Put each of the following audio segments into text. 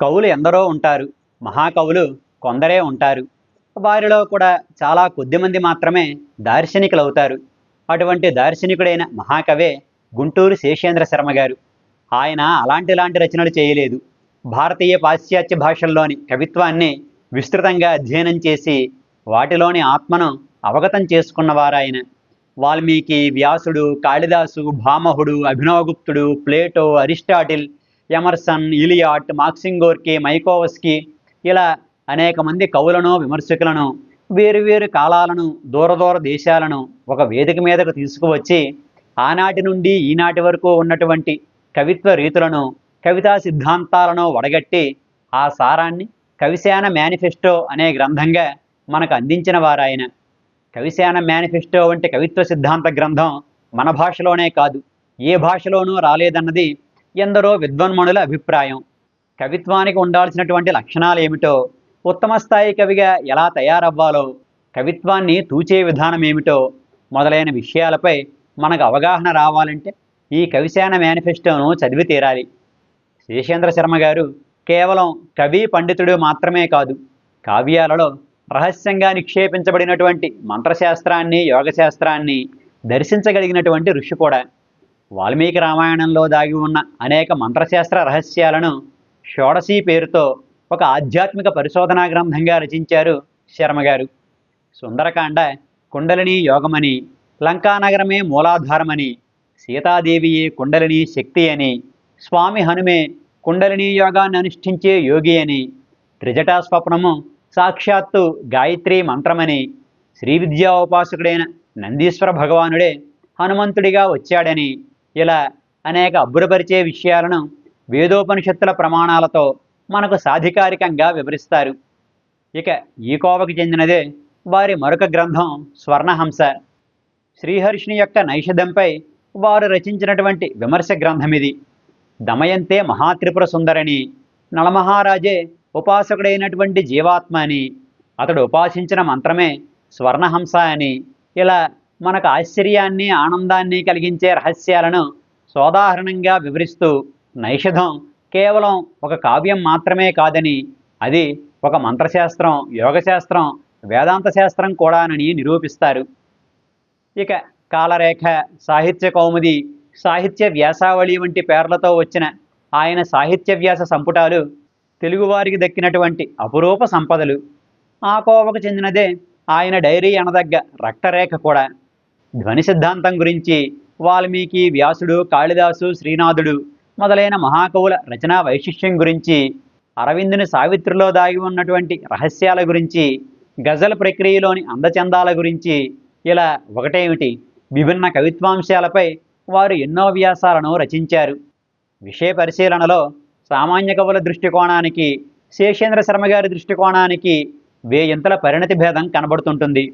కవులు ఎందరో ఉంటారు. మహాకవులు కొందరే ఉంటారు. వారిలో కూడా చాలా కొద్దిమంది మాత్రమే దార్శనికులు అవుతారు అటువంటి దార్శనికుడైన మహాకవే గుంటూరు శేషేంద్ర శర్మ గారు. ఆయన అలాంటి లాంటి రచనలు చేయలేదు. భారతీయ పాశ్చాత్య భాషల్లోని కవిత్వాన్ని విస్తృతంగా అధ్యయనం చేసి వాటిలోని ఆత్మను అవగతం చేసుకున్నవారాయన. వాల్మీకి వ్యాసుడు కాళిదాసు భామహుడు అభినవగుప్తుడు Plato Aristotle Emerson Eliot Maxim Gorky Mayakovsky ఇలా అనేక మంది కవులను విమర్శకులను వేరువేరు కాలాలను దూర దూర దేశాలను ఒక వేదిక మీదకు తీసుకువచ్చి ఆనాటి నుండి ఈనాటి వరకు ఉన్నటువంటి కవిత్వ రీతులను కవితా సిద్ధాంతాలను వడగట్టి ఆ సారాన్ని కవిశాన మేనిఫెస్టో అనే గ్రంథంగా మనకు అందించిన వారాయన. కవిశాన మేనిఫెస్టో వంటి కవిత్వ సిద్ధాంత గ్రంథం మన భాషలోనే కాదు ఏ భాషలోనూ రాలేదన్నది ఎందరో విద్వన్మణుల అభిప్రాయం. కవిత్వానికి ఉండాల్సినటువంటి లక్షణాలు ఏమిటో ఉత్తమ స్థాయి కవిగా ఎలా తయారవ్వాలో కవిత్వాన్ని తూచే విధానం ఏమిటో మొదలైన విషయాలపై మనకు అవగాహన రావాలంటే ఈ కవిశాన మేనిఫెస్టోను చదివి తీరాలి. శేషేంద్ర శర్మ గారు కేవలం కవి పండితుడు మాత్రమే కాదు కావ్యాలలో రహస్యంగా నిక్షేపించబడినటువంటి మంత్రశాస్త్రాన్ని యోగశాస్త్రాన్ని దర్శించగలిగినటువంటి ఋషి కూడా. వాల్మీకి రామాయణంలో దాగి ఉన్న అనేక మంత్రశాస్త్ర రహస్యాలను షోడశీ పేరుతో ఒక ఆధ్యాత్మిక పరిశోధనా గ్రంథంగా రచించారు శర్మ గారు సుందరకాండ కుండలిని యోగమని లంకానగరమే మూలాధారమని సీతాదేవియే కుండలిని శక్తి అని స్వామి హనుమే కుండలిని యోగాన్ని అనుష్ఠించే యోగి అని త్రిజటా స్వప్నము సాక్షాత్తు గాయత్రి మంత్రమని శ్రీ విద్యా ఉపాసకుడైన నందీశ్వర భగవానుడే హనుమంతుడిగా వచ్చాడని ఇలా అనేక అబ్బురపరిచే విషయాలను వేదోపనిషత్తుల ప్రమాణాలతో మనకు సాధికారికంగా వివరిస్తారు. ఇక ఈ కోవకు చెందినదే వారి మరొక గ్రంథం స్వర్ణహంస. శ్రీహర్షుని యొక్క నైషధంపై వారు రచించినటువంటి విమర్శ గ్రంథం ఇది దమయంతే మహాత్రిపుర సుందరని నలమహారాజే ఉపాసకుడైనటువంటి జీవాత్మ అని అతడు ఉపాసించిన మంత్రమే స్వర్ణహంస అని ఇలా మనకు ఆశ్చర్యాన్ని ఆనందాన్ని కలిగించే రహస్యాలను సోదాహరణంగా వివరిస్తూ నైషధం కేవలం ఒక కావ్యం మాత్రమే కాదని అది ఒక మంత్రశాస్త్రం యోగశాస్త్రం వేదాంత శాస్త్రం కూడానని నిరూపిస్తారు. ఇక కాలరేఖ సాహిత్య కౌముది సాహిత్య వ్యాసావళి వంటి పేర్లతో వచ్చిన ఆయన సాహిత్య వ్యాస సంపుటాలు తెలుగువారికి దక్కినటువంటి అపురూప సంపదలు. ఆ కోవకు చెందినదే ఆయన డైరీ అనదగ్గ రక్తరేఖ కూడా. ధ్వని సిద్ధాంతం గురించి వాల్మీకి వ్యాసుడు కాళిదాసు శ్రీనాథుడు మొదలైన మహాకవుల రచనా వైశిష్ట్యం గురించి అరవిందుని సావిత్రిలో దాగి ఉన్నటువంటి రహస్యాల గురించి గజల్ ప్రక్రియలోని అందచందాల గురించి ఇలా ఒకటేమిటి? విభిన్న కవిత్వాంశాలపై వారు ఎన్నో వ్యాసాలను రచించారు. విషయ పరిశీలనలో సామాన్య కవుల దృష్టికోణానికి శేషేంద్ర శర్మ గారి దృష్టికోణానికి వేయింతల పరిణతి భేదం కనబడుతుంటుంది.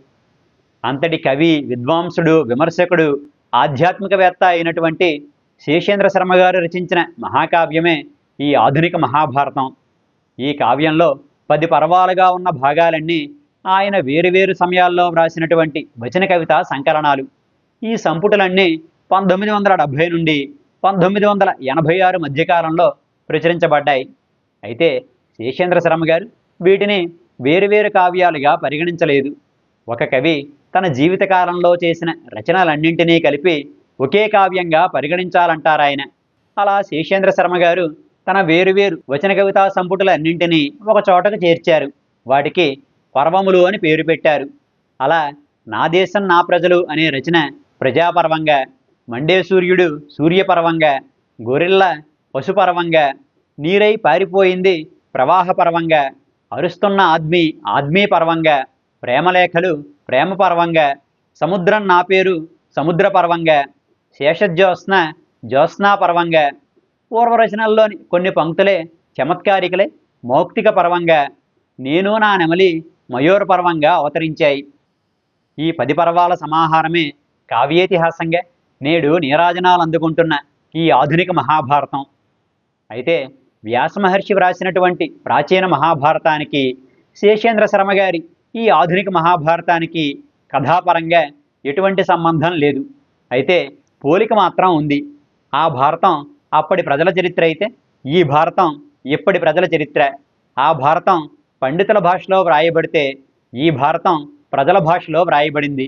అంతటి కవి విద్వాంసుడు విమర్శకుడు ఆధ్యాత్మికవేత్త అయినటువంటి శేషేంద్ర శర్మ గారు రచించిన మహాకావ్యమే ఈ ఆధునిక మహాభారతం. ఈ కావ్యంలో పది పర్వాలుగా ఉన్న భాగాలన్నీ ఆయన వేరువేరు సమయాల్లో వ్రాసినటువంటి వచన కవిత సంకలనాలు. ఈ సంపుటలన్నీ పంతొమ్మిది వందల డెబ్భై నుండి పంతొమ్మిది వందల ఎనభై ఆరు మధ్యకాలంలో ప్రచురించబడ్డాయి. అయితే శేషేంద్ర శర్మ గారు వీటిని వేరువేరు కావ్యాలుగా పరిగణించలేదు. ఒక కవి తన జీవితకాలంలో చేసిన రచనలన్నింటినీ కలిపి ఒకే కావ్యంగా పరిగణించాలంటారాయన అలా శేషేంద్ర శర్మ గారు తన వేరువేరు వచన కవితా సంపుటలన్నింటినీ ఒక చోటకు చేర్చారు. వాటికి పర్వములు అని పేరు పెట్టారు. అలా నా దేశం నా ప్రజలు అనే రచన ప్రజాపర్వంగా మండే సూర్యుడు సూర్యపర్వంగా గొరిల్ల పశుపర్వంగా నీరై పారిపోయింది ప్రవాహపర్వంగా అరుస్తున్న ఆద్మీ ఆద్మీ పర్వంగా ప్రేమలేఖలు ప్రేమ పర్వంగా సముద్రం నా పేరు సముద్ర పర్వంగా శేషజ్యోత్స్న జ్యోత్స్నా పర్వంగా పూర్వరచనల్లోని కొన్ని పంక్తులే చమత్కారికలే మౌక్తిక పర్వంగా నేను నా నెమలి మయూర పర్వంగా అవతరించాయి. ఈ పది పర్వాల సమాహారమే కావ్యేతిహాసంగా నేడు నీరాజనాలు అందుకుంటున్న ఈ ఆధునిక మహాభారతం. అయితే వ్యాసమహర్షి వ్రాసినటువంటి ప్రాచీన మహాభారతానికి శేషేంద్ర శర్మ గారి ఈ ఆధునిక మహాభారతానికి కథాపరంగా ఎటువంటి సంబంధం లేదు. అయితే పోలిక మాత్రం ఉంది. ఆ భారతం అప్పటి ప్రజల చరిత్ర అయితే ఈ భారతం ఇప్పటి ప్రజల చరిత్ర? ఆ భారతం పండితుల భాషలో వ్రాయబడితే ఈ భారతం ప్రజల భాషలో వ్రాయబడింది.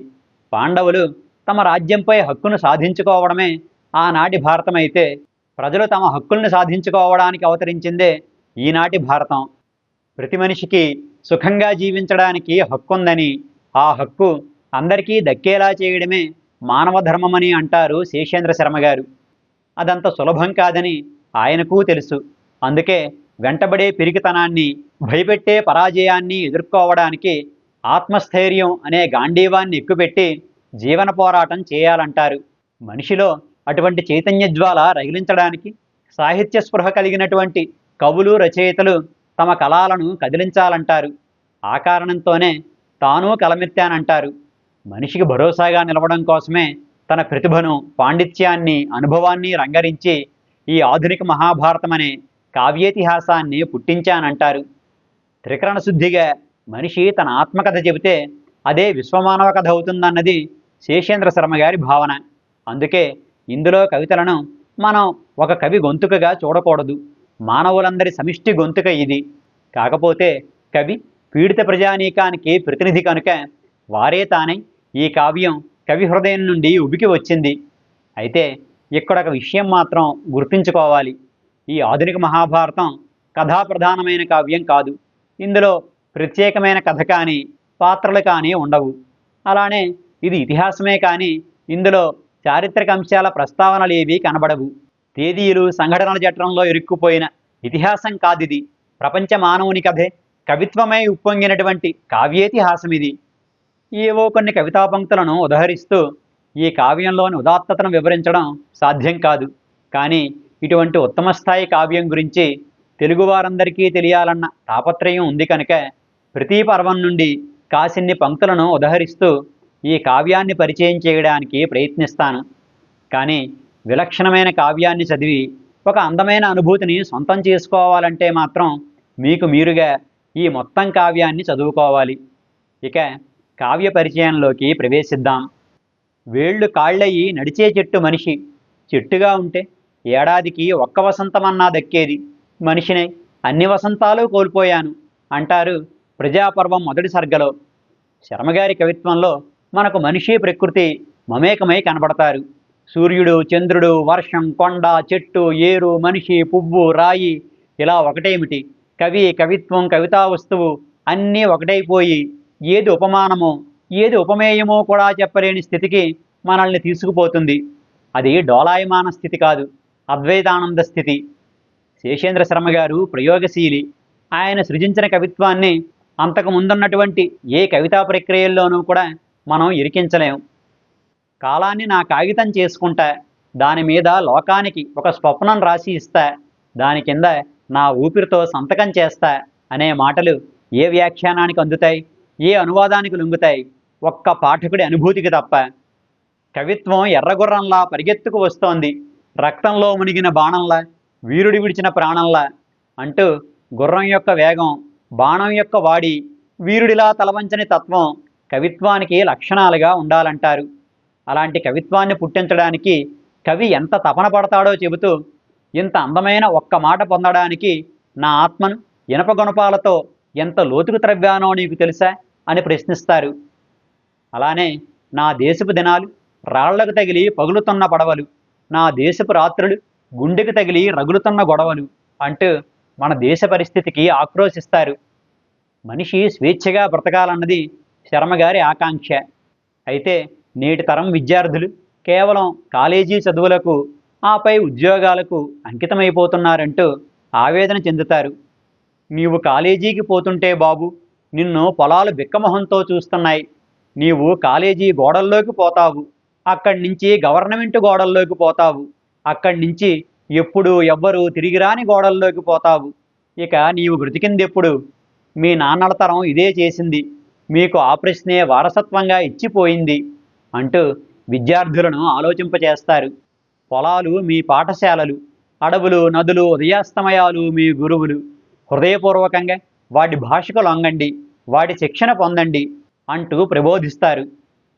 పాండవులు తమ రాజ్యంపై హక్కును సాధించుకోవడమే ఆనాటి భారతం అయితే ప్రజలు తమ హక్కుల్ని సాధించుకోవడానికి అవతరించిందే ఈనాటి భారతం. ప్రతి మనిషికి సుఖంగా జీవించడానికి హక్కు ఉందని ఆ హక్కు అందరికీ దక్కేలా చేయడమే మానవ ధర్మమని అంటారు శేషేంద్ర శర్మ గారు. అదంత సులభం కాదని ఆయనకు తెలుసు. అందుకే వెంటబడే పిరికితనాన్ని భయపెట్టే పరాజయాన్ని ఎదుర్కోవడానికి ఆత్మస్థైర్యం అనే గాంధీవాన్ని ఎక్కుపెట్టి జీవన పోరాటం చేయాలంటారు. మనిషిలో అటువంటి చైతన్య జ్వాల రగిలించడానికి సాహిత్య స్పృహ కలిగినటువంటి కవులు రచయితలు తమ కళాలను కదిలించాలంటారు. ఆ కారణంతోనే తాను కలమెత్తానంటారు. మనిషికి భరోసాగా నిలవడం కోసమే తన ప్రతిభను పాండిత్యాన్ని అనుభవాన్ని రంగరించి ఈ ఆధునిక మహాభారతం అనే కావ్యేతిహాసాన్ని పుట్టించానంటారు. త్రికరణ శుద్ధిగా మనిషి తన ఆత్మకథ చెబితే అదే విశ్వమానవ కథ అవుతుందన్నది శేషేంద్ర శర్మ గారి భావన. అందుకే ఇందులో కవితలను మనం ఒక కవి గొంతుకగా చూడకూడదు. మానవులందరి సమిష్టి గొంతుక ఇది. కాకపోతే కవి పీడిత ప్రజానీకానికి ప్రతినిధి కనుక వారే తానై ఈ కావ్యం కవి హృదయం నుండి ఉబికి వచ్చింది. అయితే ఇక్కడ ఒక విషయం మాత్రం గుర్తుంచుకోవాలి. ఈ ఆధునిక మహాభారతం కథాప్రధానమైన కావ్యం కాదు. ఇందులో ప్రత్యేకమైన కథ కానీ పాత్రలు కానీ ఉండవు. అలానే ఇది ఇతిహాసమే కానీ ఇందులో చారిత్రక అంశాల ప్రస్తావనలు ఏవీ కనబడవు. తేదీలు సంఘటనల జట్టంలో ఇరుక్కుపోయిన ఇతిహాసం కాదిది. ప్రపంచ మానవుని కథే కవిత్వమై ఉప్పొంగినటువంటి కావ్యేతిహాసం ఇది ఏవో కొన్ని కవితా పంక్తులను ఉదహరిస్తూ ఈ కావ్యంలోని ఉదాత్తతను వివరించడం సాధ్యం కాదు. కానీ ఇటువంటి ఉత్తమ స్థాయి కావ్యం గురించి తెలుగువారందరికీ తెలియాలన్న తాపత్రయం ఉంది కనుక ప్రతి పర్వం నుండి కాసిన్ని పంక్తులను ఉదహరిస్తూ ఈ కావ్యాన్ని పరిచయం చేయడానికి ప్రయత్నిస్తాను. కానీ విలక్షణమైన కావ్యాన్ని చదివి ఒక అందమైన అనుభూతిని సొంతం చేసుకోవాలంటే మాత్రం మీకు మీరుగా ఈ మొత్తం కావ్యాన్ని చదువుకోవాలి. ఇక కావ్య పరిచయంలోకి ప్రవేశిద్దాం. వేళ్ళు కాళ్ళయి నడిచే చెట్టు మనిషి. చెట్టుగా ఉంటే ఏడాదికి ఒక్క వసంతమన్నా దక్కేది. మనిషినే అన్ని వసంతాలు కోల్పోయాను అంటారు ప్రజాపర్వం మొదటి సర్గలో. శర్మగారి కవిత్వంలో మనకు మనిషి ప్రకృతి మమేకమై కనబడతారు. సూర్యుడు చంద్రుడు వర్షం కొండ చెట్టు ఏరు మనిషి పువ్వు రాయి ఇలా ఒకటేమిటి? కవి కవిత్వం కవితా వస్తువు అన్నీ ఒకటైపోయి ఏది ఉపమానమో ఏది ఉపమేయమో కూడా చెప్పలేని స్థితికి మనల్ని తీసుకుపోతుంది. అది డోలాయమాన స్థితి కాదు అద్వైతానంద స్థితి. శేషేంద్ర శర్మ గారు ప్రయోగశీలి. ఆయన సృజించిన కవిత్వాన్ని అంతకు ముందున్నటువంటి ఏ కవితా ప్రక్రియల్లోనూ కూడా మనం ఇరికించలేం. కాలాన్ని నా కాగితం చేసుకుంటా దాని మీద లోకానికి ఒక స్వప్నం రాసి ఇస్తా దాని కింద నా ఊపిరితో సంతకం చేస్తా అనే మాటలు ఏ వ్యాఖ్యానానికి అందుతాయి? ఏ అనువాదానికి లొంగుతాయి? ఒక్క పాఠకుడి అనుభూతికి తప్ప. కవిత్వం ఎర్రగుర్రంలా పరిగెత్తుకు వస్తోంది. రక్తంలో మునిగిన బాణంలా వీరుడి విడిచిన ప్రాణంలా అంటూ గుర్రం యొక్క వేగం బాణం యొక్క వాడి వీరుడిలా తలవంచని తత్వం కవిత్వానికి లక్షణాలుగా ఉండాలంటారు. అలాంటి కవిత్వాన్ని పుట్టించడానికి కవి ఎంత తపన పడతాడో చెబుతూ ఇంత అందమైన ఒక్క మాట పొందడానికి నా ఆత్మను ఇనప గుణపాలతో ఎంత లోతుకు త్రవ్వానో నీకు తెలుసా అని ప్రశ్నిస్తారు. అలానే నా దేశపు దినాలు రాళ్ళకు తగిలి పగులుతున్న పడవలు నా దేశపు రాత్రులు గుండెకు తగిలి రగులుతున్న గొడవలు అంటూ మన దేశ పరిస్థితికి ఆక్రోశిస్తారు. మనిషి స్వేచ్ఛగా బ్రతకాలన్నది శర్మగారి ఆకాంక్ష. అయితే నేటి తరం విద్యార్థులు కేవలం కాలేజీ చదువులకు ఆపై ఉద్యోగాలకు అంకితమైపోతున్నారంటూ ఆవేదన చెందుతారు. నీవు కాలేజీకి పోతుంటే బాబు నిన్ను పొలాలు బిక్కమొహంతో చూస్తున్నాయి. నీవు కాలేజీ గోడల్లోకి పోతావు. అక్కడి నుంచి గవర్నమెంట్ గోడల్లోకి పోతావు. అక్కడి నుంచి ఎప్పుడు ఎవ్వరు తిరిగిరాని గోడల్లోకి పోతావు. ఇక నీవు బ్రతికిందెప్పుడు? మీ నాన్నల తరం ఇదే చేసింది. మీకు ఆ ప్రశ్నే వారసత్వంగా ఇచ్చిపోయింది. అంటూ విద్యార్థులను ఆలోచింపచేస్తారు. పొలాలు మీ పాఠశాలలు అడవులు నదులు ఉదయాస్తమయాలు మీ గురువులు. హృదయపూర్వకంగా వాటి భాషకు లొంగండి వాటి శిక్షణ పొందండి అంటూ ప్రబోధిస్తారు.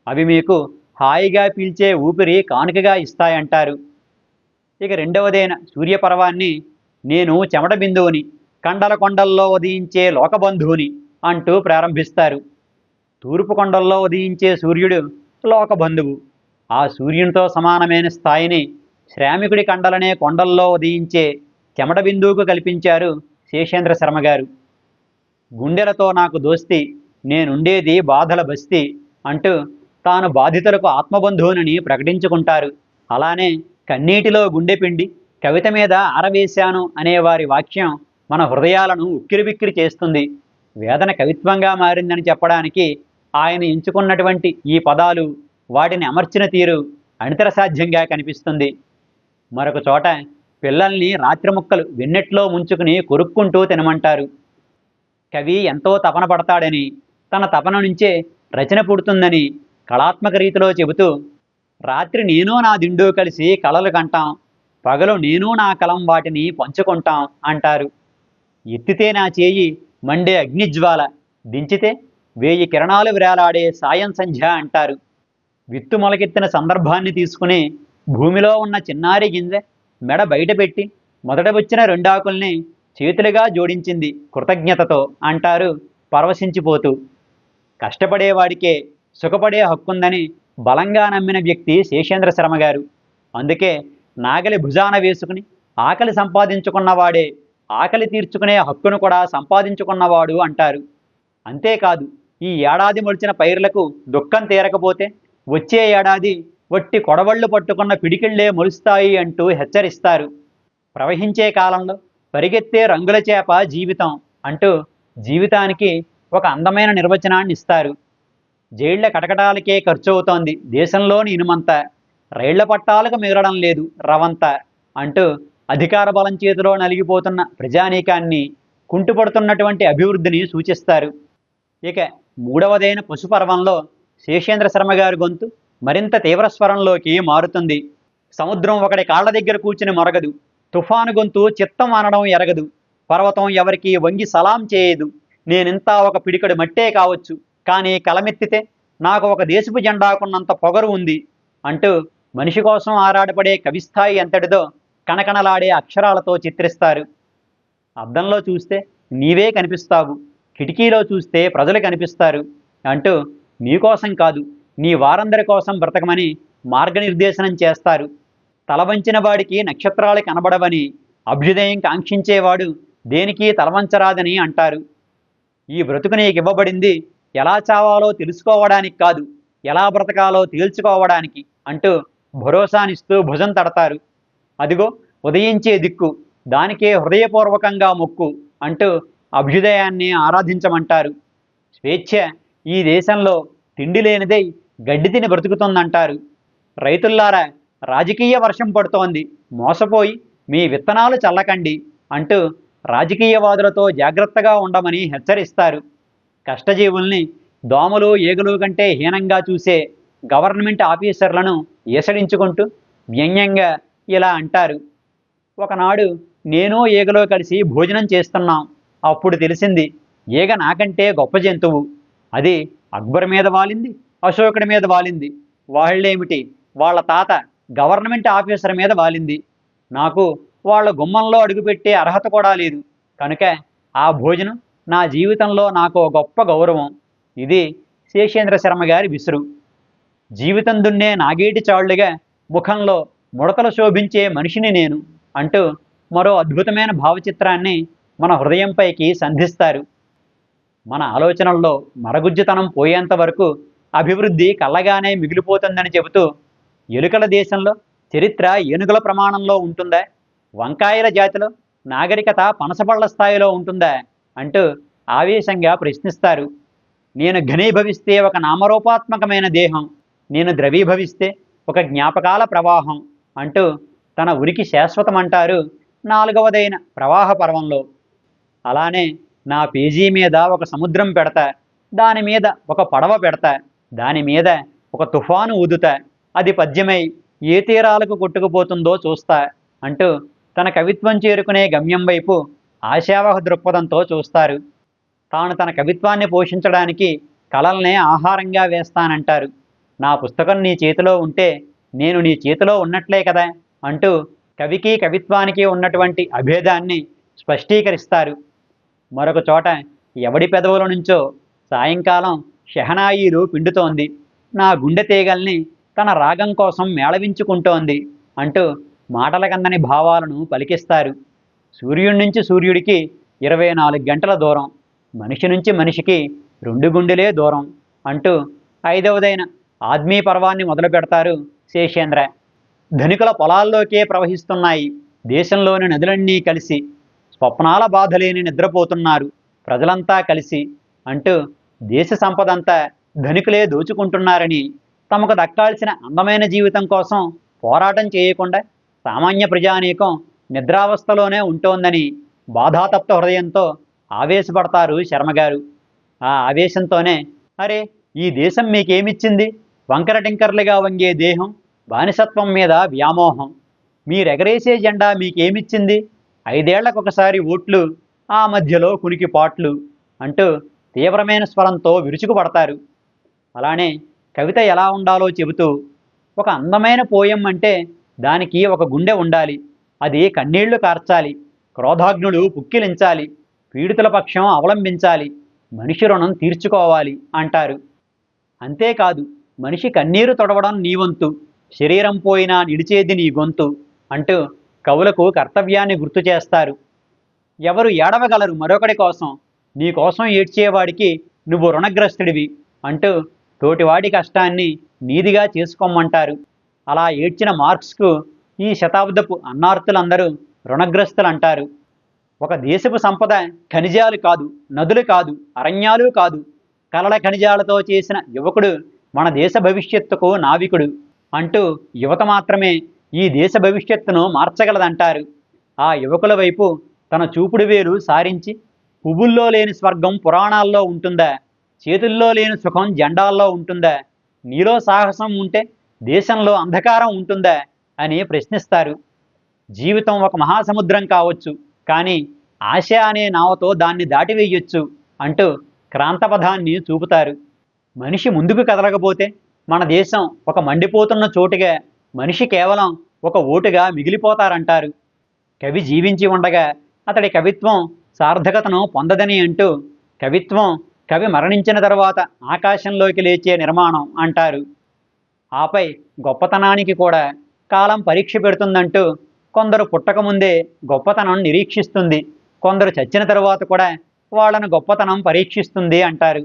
అవి మీకు హాయిగా పీల్చే ఊపిరి కానుకగా ఇస్తాయంటారు. ఇక రెండవదైన సూర్యపర్వాన్ని నేను చెమట బిందువుని కండల కొండల్లో ఉదయించే లోకబంధువుని అంటూ ప్రారంభిస్తారు. తూర్పు కొండల్లో ఉదయించే సూర్యుడు లోకబంధువు ఆ సూర్యునితో సమానమైన స్థాయిని శ్రామికుడి కండలనే కొండల్లో ఉదయించే చెమట బిందువుకు కల్పించారు శేషేంద్ర శర్మ గారు. గుండెలతో నాకు దోస్తి నేనుండేది బాధల బస్తీ అంటూ తాను బాధితులకు ఆత్మబంధువునని ప్రకటించుకుంటారు. అలానే కన్నీటిలో గుండెపిండి కవిత మీద ఆరవేశాను అనే వారి వాక్యం మన హృదయాలను ఉక్కిరిబిక్కిరి చేస్తుంది. వేదన కవిత్వంగా మారిందని చెప్పడానికి ఆయన ఎంచుకున్నటువంటి ఈ పదాలు వాటిని అమర్చిన తీరు అనితర సాధ్యంగా కనిపిస్తుంది. మరొక చోట పిల్లల్ని రాత్రి ముక్కలు వెన్నెట్లో ముంచుకుని కొరుక్కుంటూ తినమంటారు. కవి ఎంతో తపన పడతాడని తన తపన నుంచే రచన పుడుతుందని కళాత్మక రీతిలో చెబుతూ రాత్రి నేను నా దిండు కలిసి కలలు కంటాం పగలు నేను నా కలం వాటిని పంచుకుంటాం అంటారు. ఎత్తితే నా చేయి మండే అగ్నిజ్వాల దించితే వేయి కిరణాలు విరాలాడే సాయం సంధ్య అంటారు. విత్తు మొలకెత్తిన సందర్భాన్ని తీసుకుని భూమిలో ఉన్న చిన్నారి గింజ మెడ బయటపెట్టి మొదట వచ్చిన రెండాకుల్ని చేతులుగా జోడించింది కృతజ్ఞతతో అంటారు పరవశించిపోతూ. కష్టపడేవాడికే సుఖపడే హక్కుందని బలంగా నమ్మిన వ్యక్తి శేషేంద్ర శర్మ గారు. అందుకే నాగలి భుజాన వేసుకుని ఆకలి సంపాదించుకున్నవాడే ఆకలి తీర్చుకునే హక్కును కూడా సంపాదించుకున్నవాడు అంటారు. అంతేకాదు ఈ ఏడాది మొలిచిన పైర్లకు దుఃఖం తీరకపోతే వచ్చే ఏడాది వట్టి కొడవళ్ళు పట్టుకున్న పిడికిళ్ళే మొలుస్తాయి అంటూ హెచ్చరిస్తారు. ప్రవహించే కాలంలో పరిగెత్తే రంగుల చేప జీవితం అంటూ జీవితానికి ఒక అందమైన నిర్వచనాన్ని ఇస్తారు. జైళ్ళ కటకటాలకే ఖర్చు అవుతోంది దేశంలోని ఇనుమంతా. రైళ్ళ పట్టాలకు మిగలడం లేదు రవంత అంటూ అధికార బలం చేతిలో నలిగిపోతున్న ప్రజానీకాన్ని కుంటుపడుతున్నటువంటి అభివృద్ధిని సూచిస్తారు. ఇక మూడవదైన పశుపర్వంలో శేషేంద్ర శర్మ గారి గొంతు మరింత తీవ్ర స్వరంలోకి మారుతుంది. సముద్రం ఒకటి కాళ్ళ దగ్గర కూర్చుని మొరగదు. తుఫాను గొంతు చిత్తం అనడం ఎరగదు. పర్వతం ఎవరికి వంగి సలాం చేయదు. నేనింతా ఒక పిడికడు మట్టే కావచ్చు. కానీ కలమెత్తితే నాకు ఒక దేశపు జెండాకున్నంత పొగరు ఉంది అంటూ మనిషి కోసం ఆరాటపడే కవిస్థాయి ఎంతటిదో కణకణలాడే అక్షరాలతో చిత్రిస్తారు. అద్దంలో చూస్తే నీవే కనిపిస్తావు. కిటికీలో చూస్తే ప్రజలు కనిపిస్తారు. అంటూ నీకోసం కాదు నీ వారందరి కోసం బ్రతకమని మార్గనిర్దేశనం చేస్తారు. తలవంచిన వాడికి నక్షత్రాలు కనబడవని అభ్యుదయం కాంక్షించేవాడు దేనికి తలవంచరాదని అంటారు. ఈ బ్రతుకు నీకు ఇవ్వబడింది ఎలా చావాలో తెలుసుకోవడానికి కాదు ఎలా బ్రతకాలో తేల్చుకోవడానికి అంటూ భరోసానిస్తూ భుజం తడతారు. అదిగో ఉదయించే దిక్కు దానికే హృదయపూర్వకంగా మొక్కు అంటూ అభ్యుదయాన్ని ఆరాధించమంటారు. స్వేచ్ఛ ఈ దేశంలో తిండి లేనిదై గడ్డి తిని బ్రతుకుతుందంటారు. రైతుల్లారా రాజకీయ వర్షం పడుతోంది. మోసపోయి మీ విత్తనాలు చల్లకండి అంటూ రాజకీయవాదులతో జాగ్రత్తగా ఉండమని హెచ్చరిస్తారు. కష్టజీవుల్ని దోమలు ఏగులు కంటే హీనంగా చూసే గవర్నమెంట్ ఆఫీసర్లను ఈసడించుకుంటూ వ్యంగ్యంగా ఇలా అంటారు. ఒకనాడు నేను ఏగలో కలిసి భోజనం చేస్తున్నాం. అప్పుడు తెలిసింది ఈగ నాకంటే గొప్ప జంతువు. అది అక్బర్ మీద వాలింది అశోకుడి మీద వాలింది. వాళ్ళేమిటి? వాళ్ళ తాత గవర్నమెంట్ ఆఫీసర్ మీద వాలింది. నాకు వాళ్ళ గుమ్మంలో అడుగుపెట్టే అర్హత కూడా లేదు. కనుక ఆ భోజనం నా జీవితంలో నాకు గొప్ప గౌరవం. ఇది శేషేంద్ర శర్మ గారి విసురు. జీవితం దున్నే నాగేటి చాళ్ళుగా ముఖంలో ముడతలు శోభించే మనిషిని నేను అంటూ మరో అద్భుతమైన భావచిత్రాన్ని మన హృదయంపైకి సంధిస్తారు. మన ఆలోచనల్లో మరగుజ్జుతనం పోయేంత వరకు అభివృద్ధి కళ్ళగానే మిగిలిపోతుందని చెబుతూ ఎలుకల దేశంలో చరిత్ర ఏనుగుల ప్రమాణంలో ఉంటుందా? వంకాయల జాతిలో నాగరికత పనసపళ్ళ స్థాయిలో ఉంటుందా? అంటూ ఆవేశంగా ప్రశ్నిస్తారు. నేను ఘనీభవిస్తే ఒక నామరూపాత్మకమైన దేహం నేను ద్రవీభవిస్తే ఒక జ్ఞాపకాల ప్రవాహం అంటూ తన ఉనికి శాశ్వతమంటారు నాలుగవదైన ప్రవాహ పర్వంలో. అలానే నా పేజీ మీద ఒక సముద్రం పెడతా దాని మీద ఒక పడవ పెడతా దాని మీద ఒక తుఫాను ఊదుతా అది పద్యమై ఏ తీరాలకు కొట్టుకుపోతుందో చూస్తా అంటూ తన కవిత్వం చేరుకునే గమ్యం వైపు ఆశావహ దృక్పథంతో చూస్తారు. తాను తన కవిత్వాన్ని పోషించడానికి కళల్నే ఆహారంగా వేస్తానంటారు. నా పుస్తకం నీ చేతిలో ఉంటే నేను నీ చేతిలో ఉన్నట్లే కదా అంటూ కవికి కవిత్వానికి ఉన్నటువంటి అభేదాన్ని స్పష్టీకరిస్తారు. మరొక చోట ఎవడి పెదవుల నుంచో సాయంకాలం షహనాయిలు పిండుతోంది. నా గుండె తీగల్ని తన రాగం కోసం మేళవించుకుంటోంది అంటూ మాటల కందని భావాలను పలికిస్తారు. సూర్యుడి నుంచి సూర్యుడికి ఇరవై నాలుగు గంటల దూరం మనిషి నుంచి మనిషికి రెండు గుండెలే దూరం అంటూ ఐదవదైన ఆద్మీ పర్వాన్ని మొదలు పెడతారు శేషేంద్ర. ధనికుల పొలాల్లోకే ప్రవహిస్తున్నాయి దేశంలోని నదులన్నీ కలిసి స్వప్నాల బాధలేని నిద్రపోతున్నారు. ప్రజలంతా కలిసి అంటూ దేశ సంపదంతా ధనికులే దోచుకుంటున్నారని తమకు దక్కాల్సిన అందమైన జీవితం కోసం పోరాటం చేయకుండా సామాన్య ప్రజానీకం నిద్రావస్థలోనే ఉంటోందని బాధాతప్త హృదయంతో ఆవేశపడతారు శర్మగారు. ఆ ఆవేశంతోనే అరే ఈ దేశం మీకేమిచ్చింది? వంకర టింకర్లుగా వంగే దేహం బానిసత్వం మీద వ్యామోహం. మీరెగరేసే జెండా మీకేమిచ్చింది? ఐదేళ్ళకొకసారి ఓట్లు ఆ మధ్యలో కునికి పాట్లు అంటూ తీవ్రమైన స్వరంతో విరుచుకుపడతారు. అలానే కవిత ఎలా ఉండాలో చెబుతూ ఒక అందమైన పోయం అంటే దానికి ఒక గుండె ఉండాలి. అది కన్నీళ్ళు కార్చాలి క్రోధాగ్నులు పుక్కిలించాలి పీడితుల పక్షం అవలంబించాలి మనిషి రుణం తీర్చుకోవాలి అంటారు. అంతేకాదు మనిషి కన్నీరు తొడవడం నీ వంతు శరీరం పోయినా నిలిచేది నీ గొంతు అంటూ కవులకు కర్తవ్యాన్ని గుర్తు చేస్తారు. ఎవరు ఏడవగలరు మరొకడి కోసం? నీ కోసం ఏడ్చేవాడికి నువ్వు రుణగ్రస్తుడివి అంటూ తోటివాడి కష్టాన్ని నీదిగా చేసుకోమంటారు. అలా ఏడ్చిన మార్క్స్కు ఈ శతాబ్దపు అన్నార్తులందరూ రుణగ్రస్తులు అంటారు ఒక దేశపు సంపద ఖనిజాలు కాదు నదులు కాదు అరణ్యాలు కాదు కలల ఖనిజాలతో చేసిన యువకుడు మన దేశ భవిష్యత్తుకు నావికుడు అంటూ యువత మాత్రమే ఈ దేశ భవిష్యత్తును మార్చగలదంటారు. ఆ యువకుల వైపు తన చూపుడు వేలు సారించి పువ్వుల్లో లేని స్వర్గం పురాణాల్లో ఉంటుందా? చేతుల్లో లేని సుఖం జెండాల్లో ఉంటుందా? నీలో సాహసం ఉంటే దేశంలో అంధకారం ఉంటుందా? అని ప్రశ్నిస్తారు. జీవితం ఒక మహాసముద్రం కావచ్చు కానీ ఆశ అనే నావతో దాన్ని దాటివేయొచ్చు అంటూ క్రాంతపథాన్ని చూపుతారు. మనిషి ముందుకు కదలకపోతే మన దేశం ఒక మండిపోతున్న చోటుగా మనిషి కేవలం ఒక ఓటుగా మిగిలిపోతారంటారు. కవి జీవించి ఉండగా అతడి కవిత్వం సార్థకతను పొందదని అంటూ కవిత్వం కవి మరణించిన తర్వాత ఆకాశంలోకి లేచే నిర్మాణం అంటారు. ఆపై గొప్పతనానికి కూడా కాలం పరీక్ష పెడుతుందంటూ కొందరు పుట్టకముందే గొప్పతనం నిరీక్షిస్తుంది. కొందరు చచ్చిన తరువాత కూడా వాళ్ళను గొప్పతనం పరీక్షిస్తుంది అంటారు.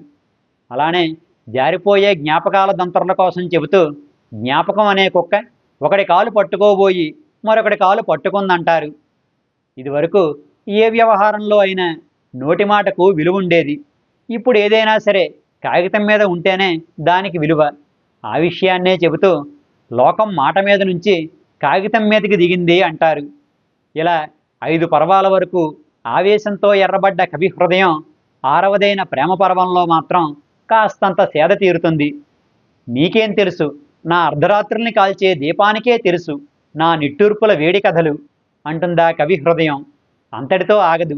అలానే జారిపోయే జ్ఞాపకాల దంతరుల కోసం చెబుతూ జ్ఞాపకం అనే కుక్క ఒకడి కాలు పట్టుకోబోయి మరొకటి కాలు పట్టుకుందంటారు. ఇదివరకు ఏ వ్యవహారంలో అయినా నోటి మాటకు విలువ ఉండేది ఇప్పుడు ఏదైనా సరే కాగితం మీద ఉంటేనే దానికి విలువ. ఆ విషయాన్నే చెబుతూ లోకం మాట మీద నుంచి కాగితం మీదకి దిగింది అంటారు. ఇలా ఐదు పర్వాల వరకు ఆవేశంతో ఎర్రబడ్డ కవి హృదయం ఆరవదైన ప్రేమ పర్వంలో మాత్రం కాస్తంత సేద తీరుతుంది. నీకేం తెలుసు? నా అర్ధరాత్రుల్ని కాల్చే దీపానికే తెలుసు నా నిట్టూర్పుల వేడి కథలు అంటుందా కవి హృదయం. అంతటితో ఆగదు.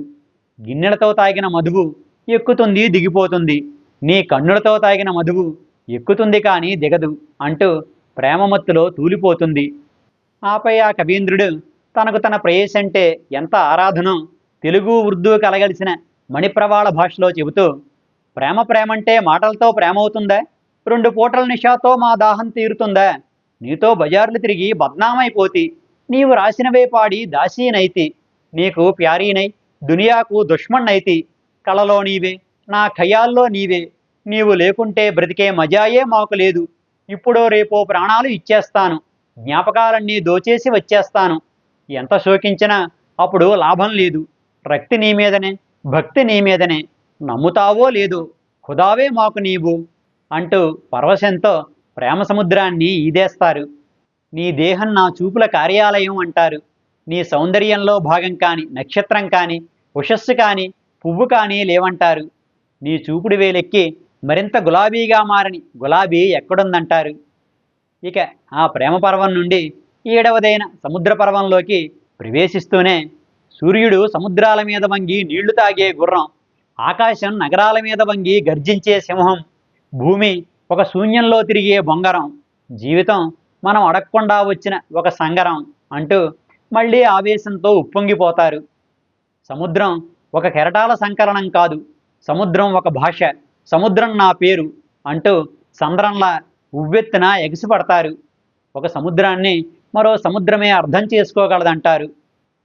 గిన్నెలతో తాగిన మధువు ఎక్కుతుంది దిగిపోతుంది. నీ కన్నులతో తాగిన మధువు ఎక్కుతుంది కానీ దిగదు అంటూ ప్రేమమత్తులో తూలిపోతుంది. ఆపై ఆ కవీంద్రుడు తనకు తన ప్రేయసంటే ఎంత ఆరాధనో తెలుగు ఉర్దూ కలగలిసిన మణిప్రవాళ భాషలో చెబుతూ ప్రేమ ప్రేమంటే మాటలతో ప్రేమ అవుతుందా? రెండు పూటల నిషాతో మా దాహం తీరుతుందా? నీతో బజార్లు తిరిగి బద్నామైపోతి నీవు రాసినవే పాడి దాసీనైతి. నీకు ప్యారీనై దునియాకు దుష్మణ్ణైతి కళలో నీవే నా ఖయాల్లో నీవే. నీవు లేకుంటే బ్రతికే మజాయే మాకు లేదు. ఇప్పుడో రేపో ప్రాణాలు ఇచ్చేస్తాను. జ్ఞాపకాలన్నీ దోచేసి వచ్చేస్తాను. ఎంత శోకించినా అప్పుడు లాభం లేదు. రక్తి నీ మీదనే భక్తి నీ మీదనే. నమ్ముతావో లేదు ఖుదావే మాకు నీవు. అంటూ పరవశంతో ప్రేమ సముద్రాన్ని ఈదేస్తారు. నీ దేహం నా చూపుల కార్యాలయం అంటారు. నీ సౌందర్యంలో భాగం కాని నక్షత్రం కాని ఉషస్సు కాని పువ్వు కానీ లేవంటారు. నీ చూపుడు వేలెక్కి మరింత గులాబీగా మారని గులాబీ ఎక్కడుందంటారు. ఇక ఆ ప్రేమ పర్వం నుండి ఏడవదైన సముద్ర పర్వంలోకి ప్రవేశిస్తూనే సూర్యుడు సముద్రాల మీద వంగి నీళ్ళు తాగే గుర్రం ఆకాశం నగరాల మీద వంగి గర్జించే సింహం భూమి ఒక శూన్యంలో తిరిగే బొంగరం జీవితం మనం అడగకుండా వచ్చిన ఒక సంగరం అంటూ మళ్ళీ ఆవేశంతో ఉప్పొంగిపోతారు. సముద్రం ఒక కెరటాల సంకలనం కాదు సముద్రం ఒక భాష సముద్రం నా పేరు అంటూ సంద్రంలా ఉవ్వెత్తున ఎగిసిపడతారు. ఒక సముద్రాన్ని మరో సముద్రమే అర్థం చేసుకోగలదంటారు.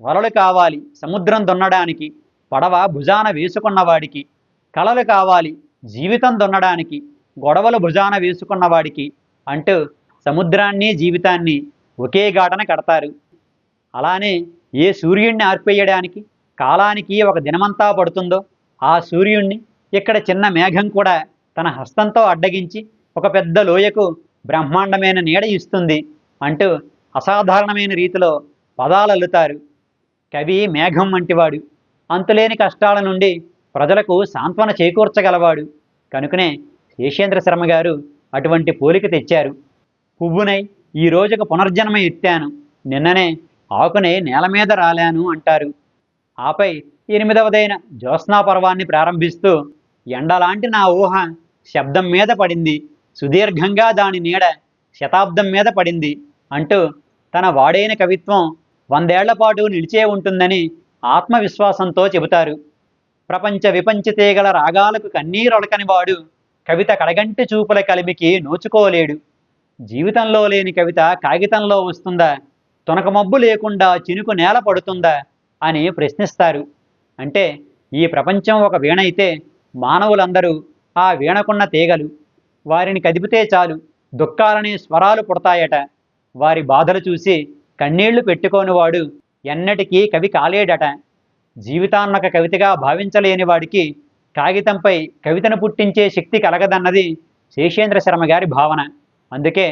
వలలు కావాలి సముద్రం దున్నడానికి పడవ భుజాన వేసుకున్నవాడికి కళలు కావాలి జీవితం దున్నడానికి. గొడవలు భుజాన వేసుకున్నవాడికి అంటూ సముద్రాన్ని జీవితాన్ని ఒకే గాటన కడతారు. అలానే ఏ సూర్యుడిని ఆర్పేయడానికి కాలానికి ఒక దినమంతా పడుతుందో ఆ సూర్యుణ్ణి ఇక్కడ చిన్న మేఘం కూడా తన హస్తంతో అడ్డగించి ఒక పెద్ద లోయకు బ్రహ్మాండమైన నీడ ఇస్తుంది అంటూ అసాధారణమైన రీతిలో పదాలు అల్లుతారు. కవి మేఘం వంటివాడు. అంతులేని కష్టాల నుండి ప్రజలకు సాంత్వన చేకూర్చగలవాడు. కనుకనే శేషేంద్ర శర్మ గారు అటువంటి పోలిక తెచ్చారు. పువ్వునై ఈ రోజుకు పునర్జన్మ ఎత్తాను. నిన్ననే ఆకునే నేల మీద రాలాను అంటారు. ఆపై ఎనిమిదవదైన జ్యోత్స్నా పర్వాన్ని ప్రారంభిస్తూ ఎండలాంటి నా ఊహ శబ్దం మీద పడింది. సుదీర్ఘంగా దాని నీడ శతాబ్దం మీద పడింది అంటూ తన వాడైన కవిత్వం వందేళ్ళ పాటు నిలిచే ఉంటుందని ఆత్మవిశ్వాసంతో చెబుతారు. ప్రపంచ విపంచ తీగల రాగాలకు కన్నీరొలకని వాడు కవిత కడగంటి చూపుల కలిమికి నోచుకోలేడు. జీవితంలో లేని కవిత కాగితంలో వస్తుందా? తునక మబ్బు లేకుండా చినుకు నేల పడుతుందా? అని ప్రశ్నిస్తారు. అంటే ఈ ప్రపంచం ఒక వీణ అయితే మానవులందరూ ఆ వీణకున్న తీగలు. వారిని కదిపితే చాలు. దుఃఖాలని స్వరాలు పుడతాయట. వారి బాధలు చూసి కన్నీళ్ళు పెట్టుకోనివాడు ఎన్నటికీ కవి కాలేడట. జీవితాన్నొక కవితగా భావించలేని వాడికి కాగితంపై కవితను పుట్టించే శక్తి కలగదన్నది శేషేంద్ర శర్మ గారి భావన. అందుకే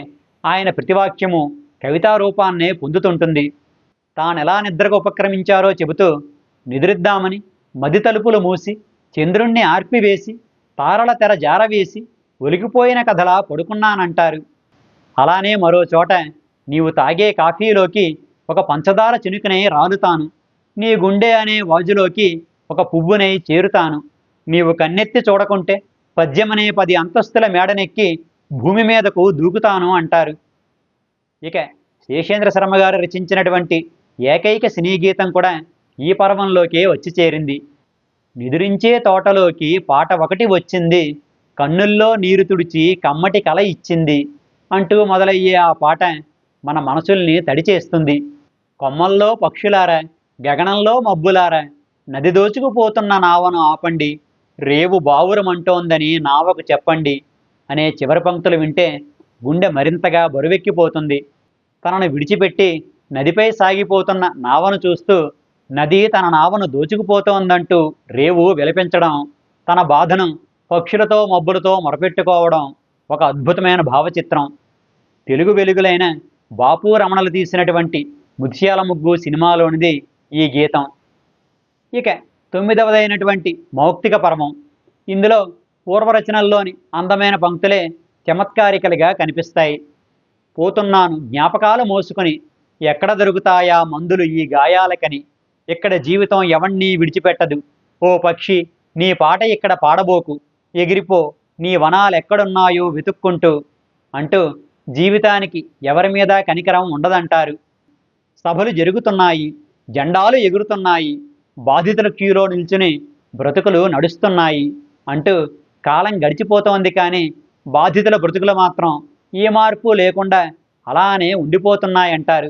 ఆయన ప్రతివాక్యము కవితారూపాన్నే పొందుతుంటుంది. తానెలా నిద్రకు ఉపక్రమించారో చెబుతూ నిద్రిద్దామని మది తలుపులు మూసి చంద్రుణ్ణి ఆర్పివేసి తారల తెర జారవేసి ఒలికిపోయిన కథలా పడుకున్నానంటారు. అలానే మరో చోట నీవు తాగే కాఫీలోకి ఒక పంచదార చినుకునై రాలుతాను. నీ గుండె అనే వాజులోకి ఒక పువ్వునై చేరుతాను. నీవు కన్నెత్తి చూడకుంటే పద్యమనే పది అంతస్తుల మేడనెక్కి భూమి మీదకు దూకుతాను అంటారు. ఇక శేషేంద్ర శర్మ గారు రచించినటువంటి ఏకైక సినీ గీతం కూడా ఈ పర్వంలోకే వచ్చి చేరింది. నిదురించే తోటలోకి పాట ఒకటి వచ్చింది. కన్నుల్లో నీరు తుడిచి కమ్మటి కల ఇచ్చింది అంటూ మొదలయ్యే ఆ పాట మన మనసుల్ని తడిచేస్తుంది కొమ్మల్లో పక్షులారా గగనంలో మబ్బులారా నది దోచుకుపోతున్న నావను ఆపండి. రేవు బావురమంటోందని నావకు చెప్పండి అనే చివరి పంక్తులు వింటే గుండె మరింతగా బరువెక్కిపోతుంది. తనను విడిచిపెట్టి నదిపై సాగిపోతున్న నావను చూస్తూ నది తన నావను దోచుకుపోతోందంటూ రేవు విలపించడం తన బాధను పక్షులతో మబ్బులతో మొరపెట్టుకోవడం ఒక అద్భుతమైన భావచిత్రం. తెలుగు వెలుగులైన బాపు రమణలు తీసినటువంటి ముత్యాల ముగ్గు సినిమాలోనిది ఈ గీతం. ఇక తొమ్మిదవదైనటువంటి మౌక్తిక పరమం. ఇందులో పూర్వరచనల్లోని అందమైన పంక్తులే చమత్కారికలుగా కనిపిస్తాయి. పోతున్నాను జ్ఞాపకాలు మోసుకొని ఎక్కడ దొరుకుతాయా మందులు ఈ గాయాలకని. ఇక్కడ జీవితం ఎవణ్ణీ విడిచిపెట్టదు. ఓ పక్షి నీ పాట ఇక్కడ పాడబోకు. ఎగిరిపో నీ వనాలు ఎక్కడున్నాయో వెతుక్కుంటూ అంటూ జీవితానికి ఎవరి మీద కనికరం ఉండదంటారు. సభలు జరుగుతున్నాయి జెండాలు ఎగురుతున్నాయి బాధితుల క్యూలో నిల్చుని బ్రతుకులు నడుస్తున్నాయి అంటూ కాలం గడిచిపోతోంది కానీ బాధితుల బ్రతుకులు మాత్రం ఏ మార్పు లేకుండా అలానే ఉండిపోతున్నాయంటారు.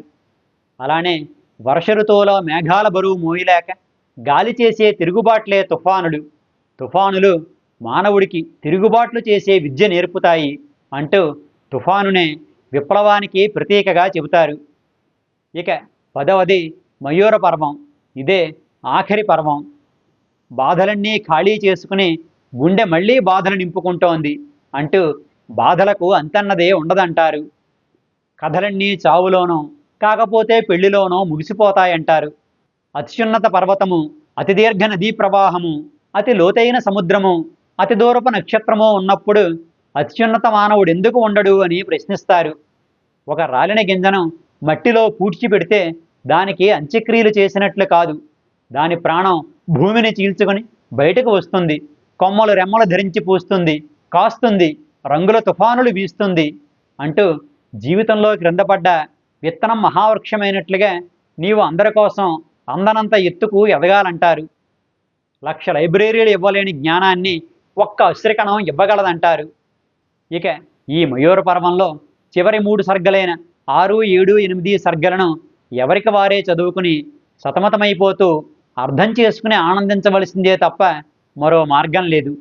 అలానే వర్ష ఋతువులో మేఘాల బరువు మోయలేక గాలి చేసే తిరుగుబాట్లే తుఫానులు. తుఫానులు మానవుడికి తిరుగుబాట్లు చేసే విద్య నేర్పుతాయి అంటూ తుఫానునే విప్లవానికి ప్రతీకగా చెబుతారు. ఇక పదవది మయూర పర్వం. ఇదే ఆఖరి పర్వం. బాధలన్నీ ఖాళీ చేసుకుని గుండె మళ్ళీ బాధలు నింపుకుంటోంది అంటూ బాధలకు అంతన్నదే ఉండదంటారు. కథలన్నీ చావులోనో కాకపోతే పెళ్ళిలోనో ముగిసిపోతాయంటారు. అత్యున్నత పర్వతము అతి దీర్ఘ నదీ ప్రవాహము అతి లోతైన సముద్రము అతి దూరపు నక్షత్రము ఉన్నప్పుడు అత్యున్నత మానవుడు ఎందుకు ఉండడు అని ప్రశ్నిస్తారు. ఒక రాలిన గింజను మట్టిలో పూడ్చిపెడితే దానికి అంత్యక్రియలు చేసినట్లు కాదు. దాని ప్రాణం భూమిని చీల్చుకొని బయటకు వస్తుంది. కొమ్మలు రెమ్మలు ధరించి పూస్తుంది. కాస్తుంది. రంగుల తుఫానులు వీస్తుంది అంటూ జీవితంలో క్రిందపడ్డ విత్తనం మహావృక్షమైనట్లుగా నీవు అందరి కోసం అందనంత ఎత్తుకు ఎదగాలంటారు. లక్ష లైబ్రరీలు ఇవ్వలేని జ్ఞానాన్ని ఒక్క అశ్రికణం ఇవ్వగలదంటారు. ఇక ఈ మయూర పర్వంలో చివరి మూడు సర్గలైన ఆరు ఏడు ఎనిమిది సర్గలను ఎవరికి వారే చదువుకుని సతమతమైపోతూ అర్థం చేసుకుని ఆనందించవలసిందే తప్ప మరో మార్గం లేదు.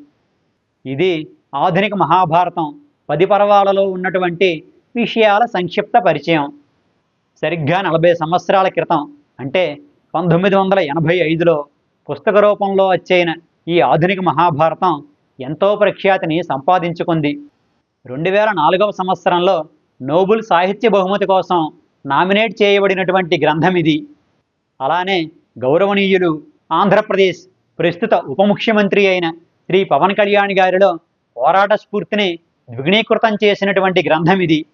ఇది ఆధునిక మహాభారతం. పది పర్వాలలో ఉన్నటువంటి విషయాల సంక్షిప్త పరిచయం. సరిగ్గా నలభై సంవత్సరాల క్రితం అంటే పంతొమ్మిది వందల ఎనభై ఐదులో పుస్తక రూపంలో వచ్చైన ఈ ఆధునిక మహాభారతం ఎంతో ప్రఖ్యాతిని సంపాదించుకుంది. రెండు వేల నాలుగవ సంవత్సరంలో నోబుల్ సాహిత్య బహుమతి కోసం నామినేట్ చేయబడినటువంటి గ్రంథం ఇది. అలానే గౌరవనీయులు ఆంధ్రప్రదేశ్ ప్రస్తుత ఉప ముఖ్యమంత్రి అయిన శ్రీ పవన్ కళ్యాణ్ గారిలో పోరాట స్ఫూర్తిని ద్విగుణీకృతం చేసినటువంటి గ్రంథం ఇది.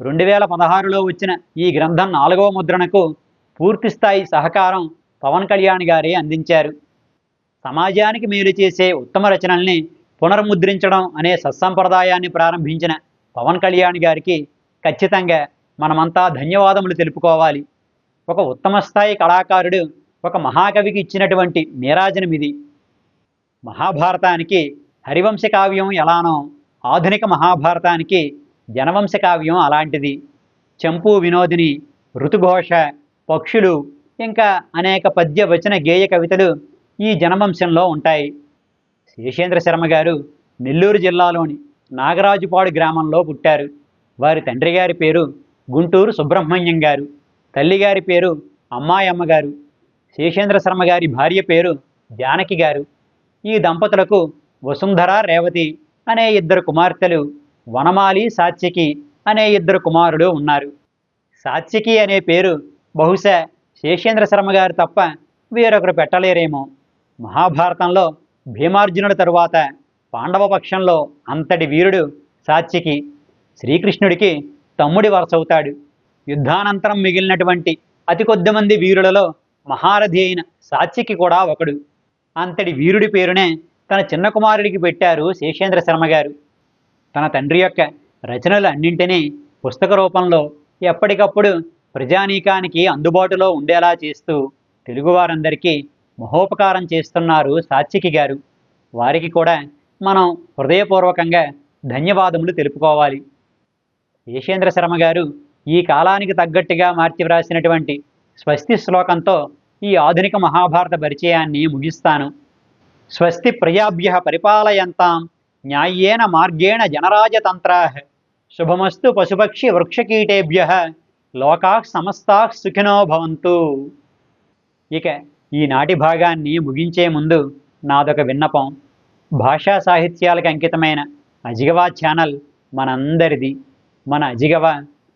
రెండు వేల పదహారులో వచ్చిన ఈ గ్రంథం నాలుగవ ముద్రణకు పూర్తిస్థాయి సహకారం పవన్ కళ్యాణ్ గారే అందించారు. సమాజానికి మేలు చేసే ఉత్తమ రచనల్ని పునర్ముద్రించడం అనే సత్సంప్రదాయాన్ని ప్రారంభించిన పవన్ కళ్యాణ్ గారికి ఖచ్చితంగా మనమంతా ధన్యవాదములు తెలుపుకోవాలి. ఒక ఉత్తమ స్థాయి కళాకారుడు ఒక మహాకవికి ఇచ్చినటువంటి నీరాజనం ఇది మహాభారతానికి హరివంశ కావ్యం ఎలానో ఆధునిక మహాభారతానికి జనవంశ కావ్యం అలాంటిది. చంపు వినోదిని ఋతుఘోష పక్షులు ఇంకా అనేక పద్య వచన గేయ కవితలు ఈ జనవంశంలో ఉంటాయి. శేషేంద్ర శర్మ గారు నెల్లూరు జిల్లాలోని నాగరాజుపాడు గ్రామంలో పుట్టారు. వారి తండ్రి గారి పేరు గుంటూరు సుబ్రహ్మణ్యం గారు. తల్లిగారి పేరు అమ్మాయమ్మ గారు. శేషేంద్ర శర్మ గారి భార్య పేరు జానకి గారు. ఈ దంపతులకు వసుంధర రేవతి అనే ఇద్దరు కుమార్తెలు వనమాలి సాత్యకి అనే ఇద్దరు కుమారుడు ఉన్నారు. సాత్యకి అనే పేరు బహుశా శేషేంద్ర శర్మ గారు తప్ప వేరొకరు పెట్టలేరేమో. మహాభారతంలో భీమార్జునుడి తరువాత పాండవ పక్షంలో అంతటి వీరుడు సాత్యకి శ్రీకృష్ణుడికి తమ్ముడి వరసవుతాడు. యుద్ధానంతరం మిగిలినటువంటి అతి కొద్ది మంది వీరులలో మహారథి అయిన సాత్యకి కూడా ఒకడు. అంతటి వీరుడి పేరునే తన చిన్న కుమారుడికి పెట్టారు శేషేంద్ర శర్మ గారు. తన తండ్రి యొక్క రచనలు అన్నింటినీ పుస్తక రూపంలో ఎప్పటికప్పుడు ప్రజానీకానికి అందుబాటులో ఉండేలా చేస్తూ తెలుగువారందరికీ మహోపకారం చేస్తున్నారు సాత్వికి గారు. వారికి కూడా మనం హృదయపూర్వకంగా ధన్యవాదములు తెలుపుకోవాలి. యేషేంద్ర శర్మ గారు ఈ కాలానికి తగ్గట్టుగా మార్చి వ్రాసినటువంటి స్వస్తి శ్లోకంతో ఈ ఆధునిక మహాభారత పరిచయాన్ని ముగిస్తాను. స్వస్తి ప్రజాభ్య పరిపాలయంతాం న్యాయేన మార్గేణ జనరాజతంత్రా. శుభమస్తు పశుపక్షి వృక్షకీటేభ్య. లోకా సమస్తా సుఖినో భవంతు. ఇక ఈనాటి భాగాన్ని ముగించే ముందు నాదొక విన్నపం. భాషా సాహిత్యాలకు అంకితమైన అజిగవా ఛానల్ మనందరిది. మన అజిగవ